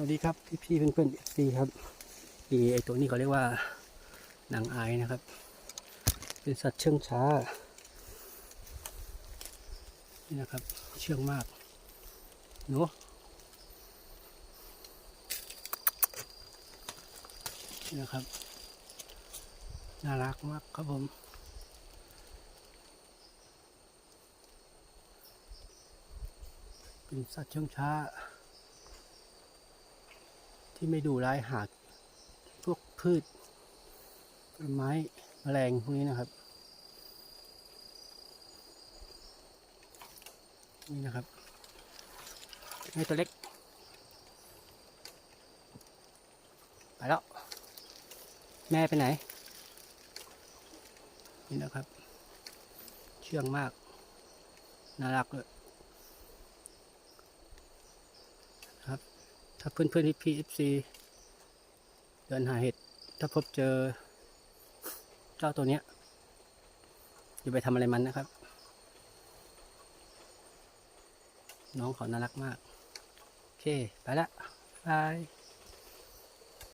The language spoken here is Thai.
วัสดีครับพี่พี่เพื่อนเพื่อนซีครับอีไอตัวนี้เขาเรียกว่าหนังไอนะครับ เป็นสัตว์เชื่องช้า นี่นะครับ เชื่องมากหนูนี่นะครับ น่ารักมากครับผมเป็นสัตว์เชื่องช้า ที่ไม่ดูร้ายหากพวกพืชต้นไม้แมลงพวกนี้นะครับ นี่นะครับนี่ตัวเล็ก ไปแล้ว แม่ไปไหน นี่นะครับ เชื่องมาก น่ารักเลยครับ ถ้าเพื่อนเพื่อนที่พีเอฟซีเดินหาเห็ด ถ้าพบเจอ เจ้าตัวเนี้ยอย่าไปทำอะไรมันนะครับ น้องเขาน่ารักมาก โอเค ไปละบาย